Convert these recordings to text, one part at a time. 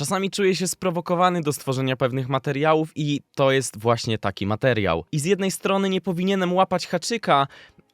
Czasami czuję się sprowokowany do stworzenia pewnych materiałów i to jest właśnie taki materiał. I z jednej strony nie powinienem łapać haczyka,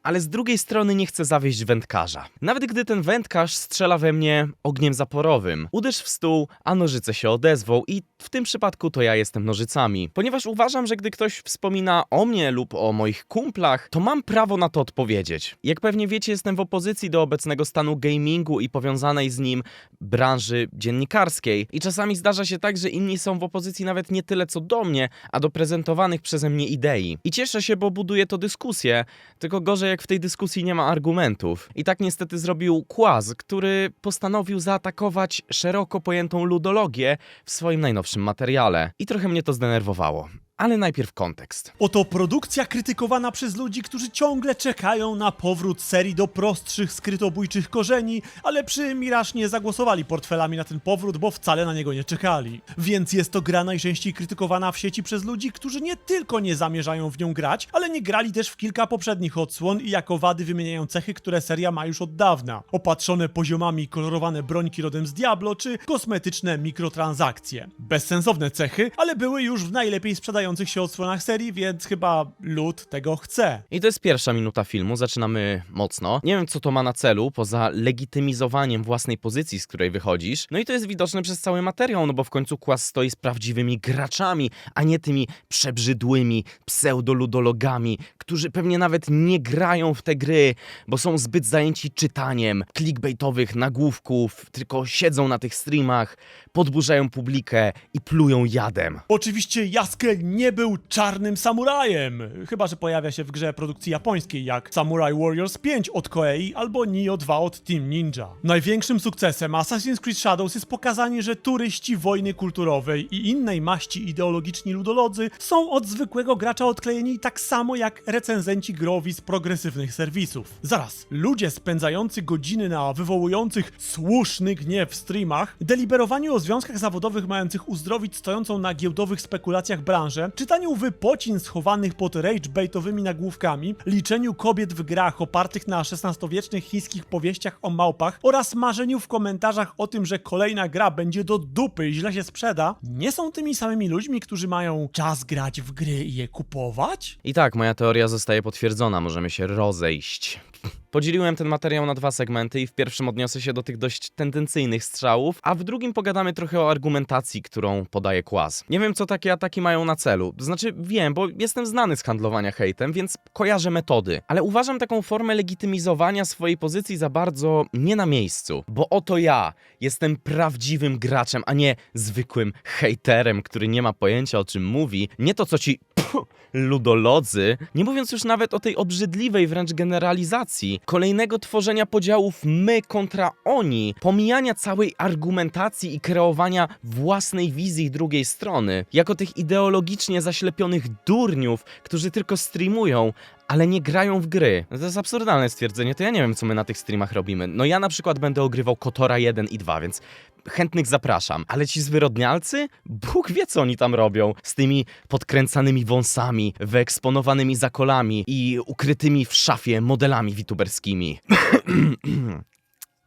ale z drugiej strony nie chcę zawieść wędkarza. Nawet gdy ten wędkarz strzela we mnie ogniem zaporowym. Uderz w stół, a nożyce się odezwą i w tym przypadku to ja jestem nożycami. Ponieważ uważam, że gdy ktoś wspomina o mnie lub o moich kumplach, to mam prawo na to odpowiedzieć. Jak pewnie wiecie, jestem w opozycji do obecnego stanu gamingu i powiązanej z nim branży dziennikarskiej. I czasami zdarza się tak, że inni są w opozycji nawet nie tyle co do mnie, a do prezentowanych przeze mnie idei. I cieszę się, bo buduje to dyskusję, tylko gorzej w tej dyskusji nie ma argumentów. I tak niestety zrobił Kłaz, który postanowił zaatakować szeroko pojętą ludologię w swoim najnowszym materiale. I trochę mnie to zdenerwowało. Ale najpierw kontekst. Oto produkcja krytykowana przez ludzi, którzy ciągle czekają na powrót serii do prostszych, skrytobójczych korzeni, ale przy Mirage nie zagłosowali portfelami na ten powrót, bo wcale na niego nie czekali. Więc jest to gra najczęściej krytykowana w sieci przez ludzi, którzy nie tylko nie zamierzają w nią grać, ale nie grali też w kilka poprzednich odsłon i jako wady wymieniają cechy, które seria ma już od dawna. Opatrzone poziomami kolorowane brońki rodem z Diablo, czy kosmetyczne mikrotransakcje. Bezsensowne cechy, ale były już w najlepiej sprzedających się odsłonach serii, więc chyba lud tego chce. I to jest pierwsza minuta filmu, zaczynamy mocno. Nie wiem, co to ma na celu, poza legitymizowaniem własnej pozycji, z której wychodzisz. No i to jest widoczne przez cały materiał, no bo w końcu Kłas stoi z prawdziwymi graczami, a nie tymi przebrzydłymi pseudoludologami, którzy pewnie nawet nie grają w te gry, bo są zbyt zajęci czytaniem clickbaitowych nagłówków, tylko siedzą na tych streamach, podburzają publikę i plują jadem. Oczywiście Jaskel nie był czarnym samurajem, chyba że pojawia się w grze produkcji japońskiej jak Samurai Warriors 5 od Koei albo Nioh 2 od Team Ninja. Największym sukcesem Assassin's Creed Shadows jest pokazanie, że turyści wojny kulturowej i innej maści ideologiczni ludolodzy są od zwykłego gracza odklejeni tak samo jak recenzenci growi z progresywnych serwisów. Zaraz, ludzie spędzający godziny na wywołujących słuszny gniew streamach, deliberowaniu o związkach zawodowych mających uzdrowić stojącą na giełdowych spekulacjach branżę, czytaniu wypocin schowanych pod ragebaitowymi nagłówkami, liczeniu kobiet w grach opartych na XVI-wiecznych chińskich powieściach o małpach oraz marzeniu w komentarzach o tym, że kolejna gra będzie do dupy i źle się sprzeda, nie są tymi samymi ludźmi, którzy mają czas grać w gry i je kupować? I tak, moja teoria zostaje potwierdzona, możemy się rozejść. Podzieliłem ten materiał na dwa segmenty i w pierwszym odniosę się do tych dość tendencyjnych strzałów, a w drugim pogadamy trochę o argumentacji, którą podaje Kłaz. Nie wiem, co takie ataki mają na celu. Znaczy, wiem, bo jestem znany z handlowania hejtem, więc kojarzę metody. Ale uważam taką formę legitymizowania swojej pozycji za bardzo nie na miejscu. Bo oto ja jestem prawdziwym graczem, a nie zwykłym hejterem, który nie ma pojęcia o czym mówi. Nie to, co ci ludolodzy, nie mówiąc już nawet o tej obrzydliwej wręcz generalizacji, kolejnego tworzenia podziałów my kontra oni, pomijania całej argumentacji i kreowania własnej wizji drugiej strony, jako tych ideologicznie zaślepionych durniów, którzy tylko streamują, ale nie grają w gry. To jest absurdalne stwierdzenie, to ja nie wiem, co my na tych streamach robimy. No ja na przykład będę ogrywał Kotora 1 i 2, więc chętnych zapraszam. Ale ci zwyrodnialcy? Bóg wie, co oni tam robią. Z tymi podkręcanymi wąsami, wyeksponowanymi zakolami i ukrytymi w szafie modelami wituberskimi.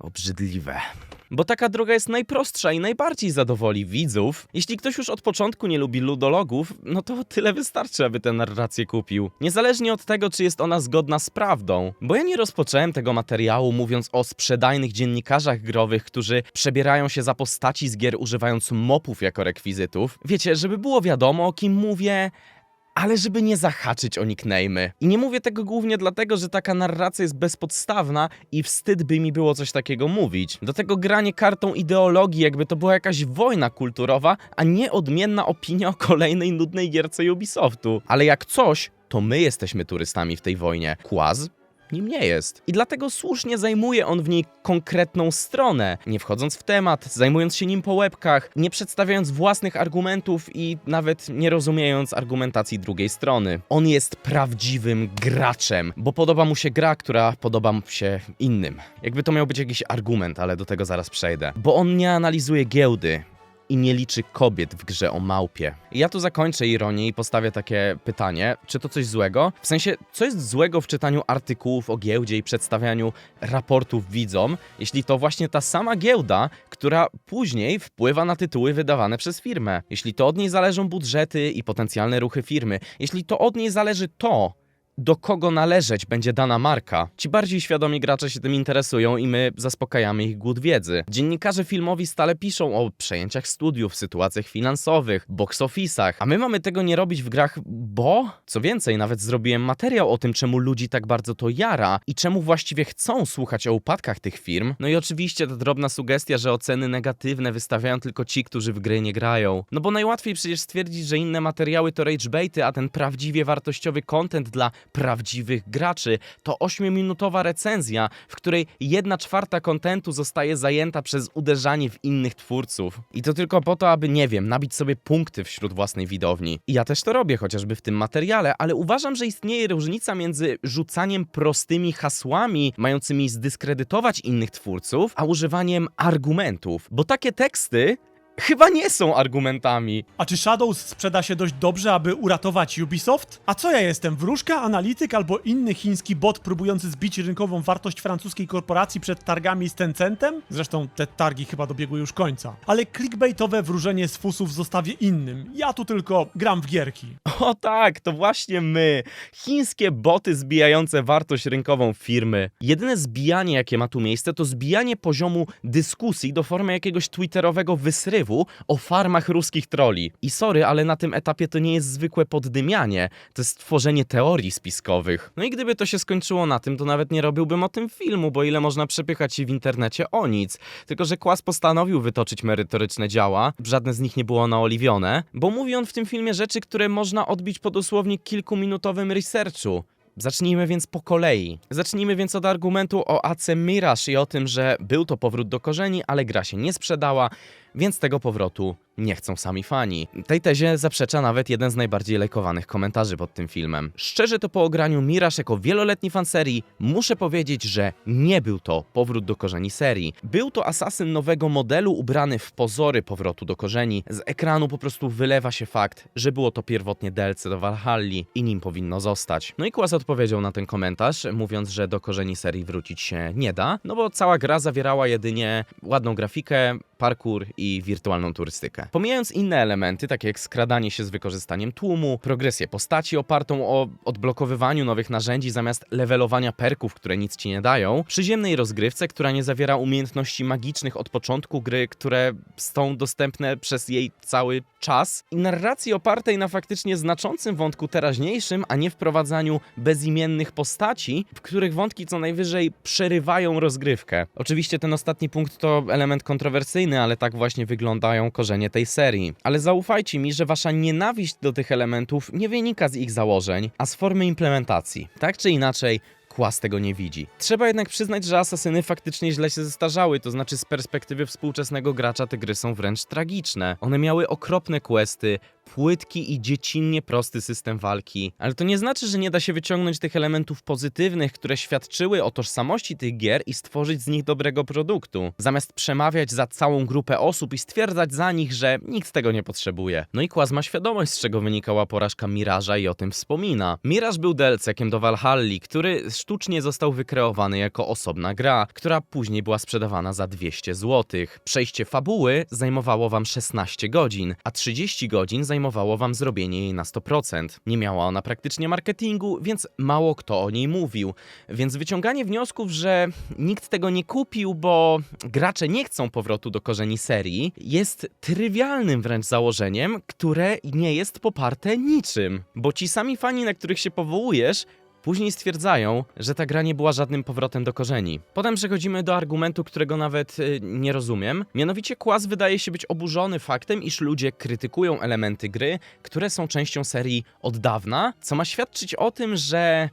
Obrzydliwe. Bo taka droga jest najprostsza i najbardziej zadowoli widzów. Jeśli ktoś już od początku nie lubi ludologów, no to tyle wystarczy, aby tę narrację kupił. Niezależnie od tego, czy jest ona zgodna z prawdą. Bo ja nie rozpocząłem tego materiału mówiąc o sprzedajnych dziennikarzach growych, którzy przebierają się za postaci z gier używając mopów jako rekwizytów. Wiecie, żeby było wiadomo o kim mówię, ale żeby nie zahaczyć o nickname'y. I nie mówię tego głównie dlatego, że taka narracja jest bezpodstawna i wstyd by mi było coś takiego mówić. Do tego granie kartą ideologii, jakby to była jakaś wojna kulturowa, a nie odmienna opinia o kolejnej nudnej gierce Ubisoftu. Ale jak coś, to my jesteśmy turystami w tej wojnie. Kłaz nim nie jest. I dlatego słusznie zajmuje on w niej konkretną stronę, nie wchodząc w temat, zajmując się nim po łebkach, nie przedstawiając własnych argumentów i nawet nie rozumiejąc argumentacji drugiej strony. On jest prawdziwym graczem, bo podoba mu się gra, która podoba mu się innym. Jakby to miał być jakiś argument, ale do tego zaraz przejdę. Bo on nie analizuje giełdy, i nie liczy kobiet w grze o małpie. Ja tu zakończę ironię i postawię takie pytanie, czy to coś złego? W sensie, co jest złego w czytaniu artykułów o giełdzie i przedstawianiu raportów widzom, jeśli to właśnie ta sama giełda, która później wpływa na tytuły wydawane przez firmę. Jeśli to od niej zależą budżety i potencjalne ruchy firmy, jeśli to od niej zależy to, do kogo należeć będzie dana marka. Ci bardziej świadomi gracze się tym interesują i my zaspokajamy ich głód wiedzy. Dziennikarze filmowi stale piszą o przejęciach studiów, sytuacjach finansowych, box office'ach, a my mamy tego nie robić w grach, bo... Co więcej, nawet zrobiłem materiał o tym, czemu ludzi tak bardzo to jara i czemu właściwie chcą słuchać o upadkach tych firm. No i oczywiście ta drobna sugestia, że oceny negatywne wystawiają tylko ci, którzy w gry nie grają. No bo najłatwiej przecież stwierdzić, że inne materiały to ragebaity, a ten prawdziwie wartościowy content dla prawdziwych graczy to 8-minutowa recenzja, w której 1 czwarta kontentu zostaje zajęta przez uderzanie w innych twórców. I to tylko po to, aby, nie wiem, nabić sobie punkty wśród własnej widowni. I ja też to robię, chociażby w tym materiale, ale uważam, że istnieje różnica między rzucaniem prostymi hasłami, mającymi zdyskredytować innych twórców, a używaniem argumentów. Bo takie teksty chyba nie są argumentami. A czy Shadows sprzeda się dość dobrze, aby uratować Ubisoft? A co ja jestem, wróżka, analityk albo inny chiński bot próbujący zbić rynkową wartość francuskiej korporacji przed targami z Tencentem? Zresztą te targi chyba dobiegły już końca. Ale clickbaitowe wróżenie z fusów zostawię innym. Ja tu tylko gram w gierki. O tak, to właśnie my. Chińskie boty zbijające wartość rynkową firmy. Jedyne zbijanie, jakie ma tu miejsce, to zbijanie poziomu dyskusji do formy jakiegoś twitterowego wysrywu o farmach ruskich troli. I sorry, ale na tym etapie to nie jest zwykłe poddymianie, to jest tworzenie teorii spiskowych. No i gdyby to się skończyło na tym, to nawet nie robiłbym o tym filmu, bo ile można przepychać się w internecie o nic. Tylko, że Kłas postanowił wytoczyć merytoryczne działa, żadne z nich nie było naoliwione, bo mówi on w tym filmie rzeczy, które można odbić po dosłownie kilkuminutowym researchu. Zacznijmy więc po kolei. Zacznijmy więc od argumentu o AC Mirage i o tym, że był to powrót do korzeni, ale gra się nie sprzedała, więc tego powrotu nie chcą sami fani. Tej tezie zaprzecza nawet jeden z najbardziej lajkowanych komentarzy pod tym filmem. Szczerze to po ograniu Mirage jako wieloletni fan serii muszę powiedzieć, że nie był to powrót do korzeni serii. Był to asasyn nowego modelu ubrany w pozory powrotu do korzeni. Z ekranu po prostu wylewa się fakt, że było to pierwotnie DLC do Valhalli i nim powinno zostać. No i Kłas odpowiedział na ten komentarz, mówiąc, że do korzeni serii wrócić się nie da, no bo cała gra zawierała jedynie ładną grafikę, parkour i wirtualną turystykę. Pomijając inne elementy, takie jak skradanie się z wykorzystaniem tłumu, progresję postaci opartą o odblokowywaniu nowych narzędzi zamiast levelowania perków, które nic ci nie dają, przyziemnej rozgrywce, która nie zawiera umiejętności magicznych od początku gry, które są dostępne przez jej cały czas, i narracji opartej na faktycznie znaczącym wątku teraźniejszym, a nie wprowadzaniu bezimiennych postaci, w których wątki co najwyżej przerywają rozgrywkę. Oczywiście ten ostatni punkt to element kontrowersyjny, ale tak właśnie wyglądają korzenie tej serii. Ale zaufajcie mi, że wasza nienawiść do tych elementów nie wynika z ich założeń, a z formy implementacji. Tak czy inaczej, Kłas tego nie widzi. Trzeba jednak przyznać, że asasyny faktycznie źle się zestarzały, to znaczy z perspektywy współczesnego gracza te gry są wręcz tragiczne. One miały okropne questy, płytki i dziecinnie prosty system walki, ale to nie znaczy, że nie da się wyciągnąć tych elementów pozytywnych, które świadczyły o tożsamości tych gier i stworzyć z nich dobrego produktu, zamiast przemawiać za całą grupę osób i stwierdzać za nich, że nikt tego nie potrzebuje. No i Kłaz ma świadomość, z czego wynikała porażka Miraża i o tym wspomina. Miraż był DLC-kiem do Valhalli, który sztucznie został wykreowany jako osobna gra, która później była sprzedawana za 200 zł. Przejście fabuły zajmowało wam 16 godzin, a 30 godzin zajmowało wam zrobienie jej na 100%. Nie miała ona praktycznie marketingu, więc mało kto o niej mówił. Więc wyciąganie wniosków, że nikt tego nie kupił, bo gracze nie chcą powrotu do korzeni serii, jest trywialnym wręcz założeniem, które nie jest poparte niczym. Bo ci sami fani, na których się powołujesz, Później stwierdzają, że ta gra nie była żadnym powrotem do korzeni. Potem przechodzimy do argumentu, którego nawet y, nie rozumiem. Mianowicie Kłas wydaje się być oburzony faktem, iż ludzie krytykują elementy gry, które są częścią serii od dawna, co ma świadczyć o tym, że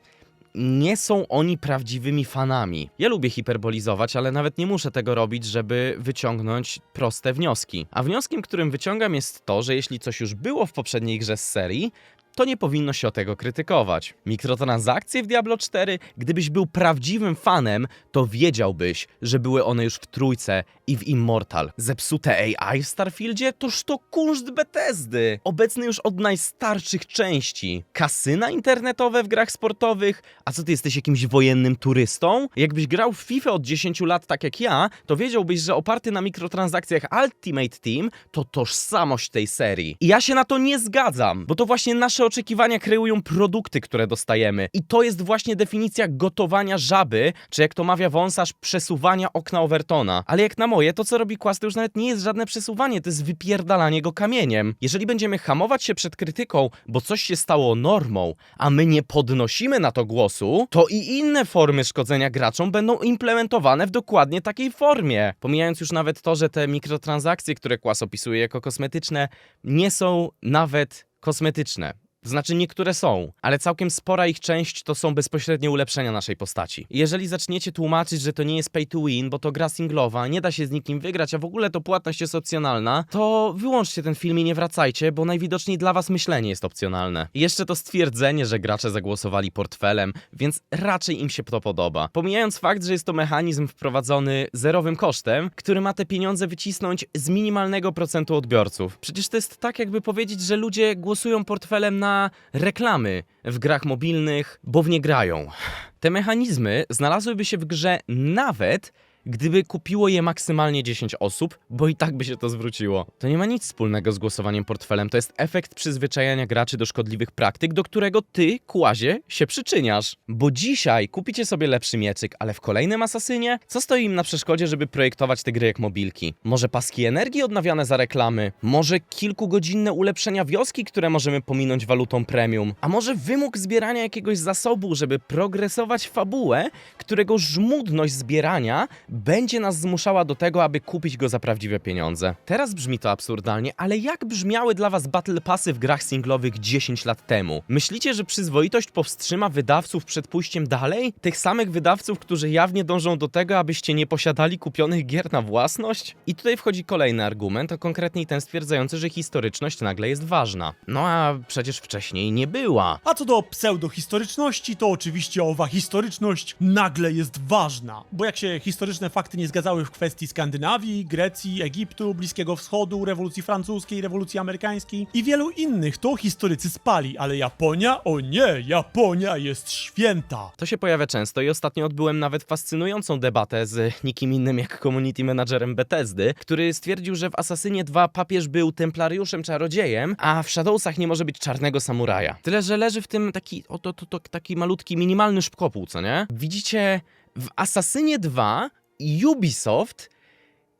nie są oni prawdziwymi fanami. Ja lubię hiperbolizować, ale nawet nie muszę tego robić, żeby wyciągnąć proste wnioski. A wnioskiem, którym wyciągam jest to, że jeśli coś już było w poprzedniej grze z serii, to nie powinno się o tego krytykować. Mikrotransakcje w Diablo 4, gdybyś był prawdziwym fanem, to wiedziałbyś, że były one już w trójce i w Immortal. Zepsute AI w Starfieldzie toż to kunszt Bethesdy, obecny już od najstarszych części. Kasyna internetowe w grach sportowych, a co ty jesteś jakimś wojennym turystą? Jakbyś grał w FIFA od 10 lat tak jak ja, to wiedziałbyś, że oparty na mikrotransakcjach Ultimate Team to tożsamość tej serii. I ja się na to nie zgadzam, bo to właśnie nasze oczekiwania kreują produkty, które dostajemy. I to jest właśnie definicja gotowania żaby, czy jak to mawia wąsarz, przesuwania okna Overtona. Ale jak na moje, to co robi Quast to już nawet nie jest żadne przesuwanie, to jest wypierdalanie go kamieniem. Jeżeli będziemy hamować się przed krytyką, bo coś się stało normą, a my nie podnosimy na to głosu, to i inne formy szkodzenia graczom będą implementowane w dokładnie takiej formie. Pomijając już nawet to, że te mikrotransakcje, które Quas opisuje jako kosmetyczne, nie są nawet kosmetyczne. Znaczy niektóre są, ale całkiem spora ich część to są bezpośrednie ulepszenia naszej postaci. Jeżeli zaczniecie tłumaczyć, że to nie jest pay to win, bo to gra singlowa, nie da się z nikim wygrać, a w ogóle to płatność jest opcjonalna, to wyłączcie ten film i nie wracajcie, bo najwidoczniej dla was myślenie jest opcjonalne. Jeszcze to stwierdzenie, że gracze zagłosowali portfelem, więc raczej im się to podoba. Pomijając fakt, że jest to mechanizm wprowadzony zerowym kosztem, który ma te pieniądze wycisnąć z minimalnego procentu odbiorców. Przecież to jest tak, jakby powiedzieć, że ludzie głosują portfelem na reklamy w grach mobilnych, bo w nie grają. Te mechanizmy znalazłyby się w grze nawet gdyby kupiło je maksymalnie 10 osób, bo i tak by się to zwróciło. To nie ma nic wspólnego z głosowaniem portfelem, to jest efekt przyzwyczajania graczy do szkodliwych praktyk, do którego ty, kłazie, się przyczyniasz. Bo dzisiaj kupicie sobie lepszy mieczyk, ale w kolejnym asasynie, co stoi im na przeszkodzie, żeby projektować te gry jak mobilki? Może paski energii odnawiane za reklamy? Może kilkugodzinne ulepszenia wioski, które możemy pominąć walutą premium? A może wymóg zbierania jakiegoś zasobu, żeby progresować fabułę, którego żmudność zbierania będzie nas zmuszała do tego, aby kupić go za prawdziwe pieniądze. Teraz brzmi to absurdalnie, ale jak brzmiały dla was Battle Passy w grach singlowych 10 lat temu? Myślicie, że przyzwoitość powstrzyma wydawców przed pójściem dalej? Tych samych wydawców, którzy jawnie dążą do tego, abyście nie posiadali kupionych gier na własność? I tutaj wchodzi kolejny argument, a konkretniej ten stwierdzający, że historyczność nagle jest ważna. No a przecież wcześniej nie była. A co do pseudohistoryczności, to oczywiście owa historyczność nagle jest ważna. Bo jak się historyczne fakty nie zgadzały w kwestii Skandynawii, Grecji, Egiptu, Bliskiego Wschodu, rewolucji francuskiej, rewolucji amerykańskiej i wielu innych, to historycy spali, ale Japonia? O nie, Japonia jest święta. To się pojawia często i ostatnio odbyłem nawet fascynującą debatę z nikim innym jak community managerem Bethesdy, który stwierdził, że w Asasynie 2 papież był templariuszem czarodziejem, a w Shadowsach nie może być czarnego samuraja. Tyle, że leży w tym taki oto to, to, taki malutki, minimalny szkopuł, co nie? Widzicie, w Asasynie 2 Ubisoft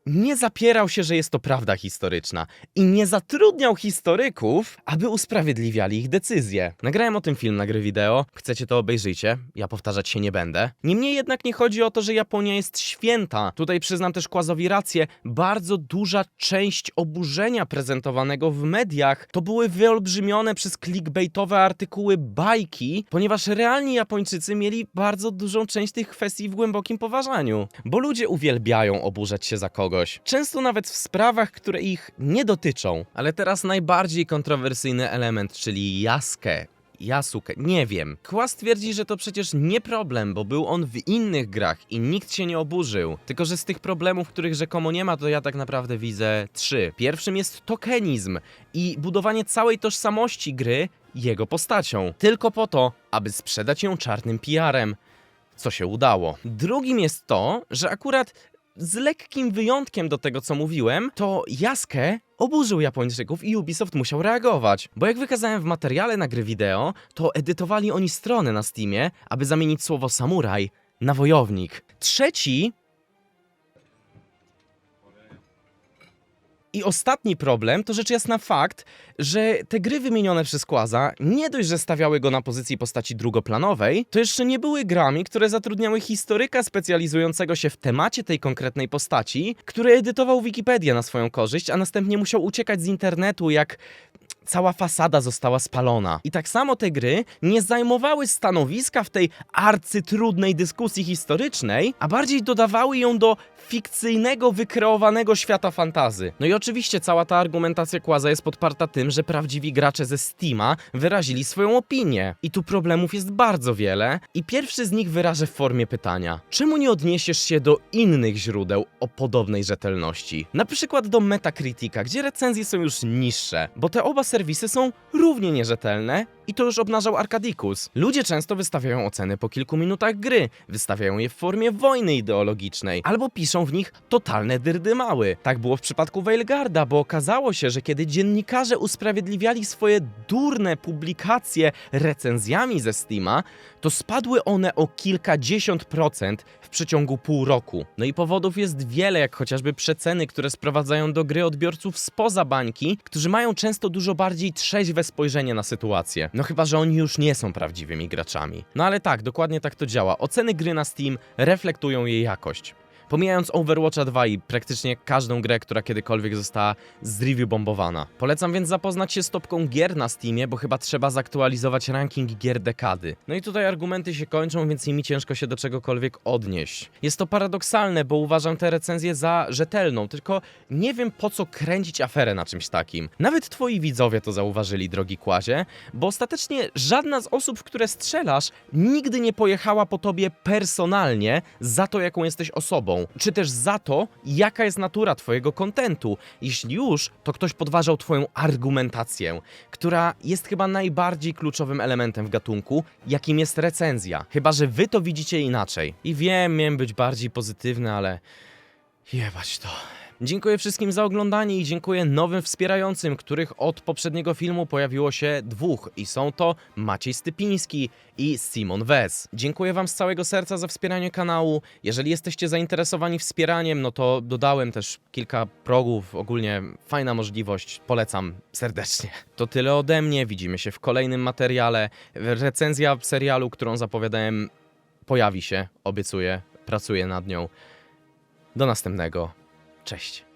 nie zapierał się, że jest to prawda historyczna i nie zatrudniał historyków, aby usprawiedliwiali ich decyzje. Nagrałem o tym film na gry wideo, chcecie to obejrzyjcie, ja powtarzać się nie będę. Niemniej jednak nie chodzi o to, że Japonia jest święta. Tutaj przyznam też Kłazowi rację, bardzo duża część oburzenia prezentowanego w mediach to były wyolbrzymione przez clickbaitowe artykuły bajki, ponieważ realni Japończycy mieli bardzo dużą część tych kwestii w głębokim poważaniu. Bo ludzie uwielbiają oburzać się za kogoś. Często nawet w sprawach, które ich nie dotyczą. Ale teraz najbardziej kontrowersyjny element, czyli Jaskę. Yasuke, nie wiem. Kła twierdzi, że to przecież nie problem, bo był on w innych grach i nikt się nie oburzył. Tylko, że z tych problemów, których rzekomo nie ma, to ja tak naprawdę widzę trzy. Pierwszym jest tokenizm i budowanie całej tożsamości gry jego postacią. Tylko po to, aby sprzedać ją czarnym PR-em co się udało. Drugim jest to, że akurat z lekkim wyjątkiem do tego, co mówiłem, to Jaskę oburzył Japończyków i Ubisoft musiał reagować. Bo jak wykazałem w materiale na gry wideo, to edytowali oni stronę na Steamie, aby zamienić słowo samuraj na wojownik. Trzeci I ostatni problem to rzecz jasna fakt, że te gry wymienione przez Kłaza nie dość, że stawiały go na pozycji postaci drugoplanowej, to jeszcze nie były grami, które zatrudniały historyka specjalizującego się w temacie tej konkretnej postaci, który edytował Wikipedię na swoją korzyść, a następnie musiał uciekać z internetu jak cała fasada została spalona. I tak samo te gry nie zajmowały stanowiska w tej arcytrudnej dyskusji historycznej, a bardziej dodawały ją do fikcyjnego, wykreowanego świata fantazy. No i oczywiście cała ta argumentacja Kłaza jest podparta tym, że prawdziwi gracze ze Steama wyrazili swoją opinię. I tu problemów jest bardzo wiele i pierwszy z nich wyrażę w formie pytania. Czemu nie odniesiesz się do innych źródeł o podobnej rzetelności? Na przykład do Metacritica, gdzie recenzje są już niższe, bo te oba serwisy są równie nierzetelne i to już obnażał Arkadikus. Ludzie często wystawiają oceny po kilku minutach gry, wystawiają je w formie wojny ideologicznej, albo piszą w nich totalne dyrdymały. Tak było w przypadku Veilgarda, bo okazało się, że kiedy dziennikarze usprawiedliwiali swoje durne publikacje recenzjami ze Steama, to spadły one o kilkadziesiąt procent w przeciągu pół roku. No i powodów jest wiele, jak chociażby przeceny, które sprowadzają do gry odbiorców spoza bańki, którzy mają często dużo bardziej trzeźwe spojrzenie na sytuację. No chyba, że oni już nie są prawdziwymi graczami. No ale tak, dokładnie tak to działa. Oceny gry na Steam reflektują jej jakość. Pomijając Overwatcha 2 i praktycznie każdą grę, która kiedykolwiek została z review bombowana. Polecam więc zapoznać się z topką gier na Steamie, bo chyba trzeba zaktualizować ranking gier dekady. No i tutaj argumenty się kończą, więc mi ciężko się do czegokolwiek odnieść. Jest to paradoksalne, bo uważam tę recenzję za rzetelną, tylko nie wiem po co kręcić aferę na czymś takim. Nawet twoi widzowie to zauważyli, drogi Kłazie, bo ostatecznie żadna z osób, w które strzelasz, nigdy nie pojechała po tobie personalnie za to, jaką jesteś osobą, czy też za to, jaka jest natura twojego kontentu. Jeśli już, to ktoś podważał twoją argumentację, która jest chyba najbardziej kluczowym elementem w gatunku, jakim jest recenzja. Chyba, że wy to widzicie inaczej. I wiem, miałem być bardziej pozytywny, ale jebać to. Dziękuję wszystkim za oglądanie i dziękuję nowym wspierającym, których od poprzedniego filmu pojawiło się dwóch i są to Maciej Stypiński i Simon Wes. Dziękuję wam z całego serca za wspieranie kanału. Jeżeli jesteście zainteresowani wspieraniem, no to dodałem też kilka progów, ogólnie fajna możliwość, polecam serdecznie. To tyle ode mnie, widzimy się w kolejnym materiale. Recenzja serialu, którą zapowiadałem, pojawi się, obiecuję, pracuję nad nią. Do następnego. Cześć.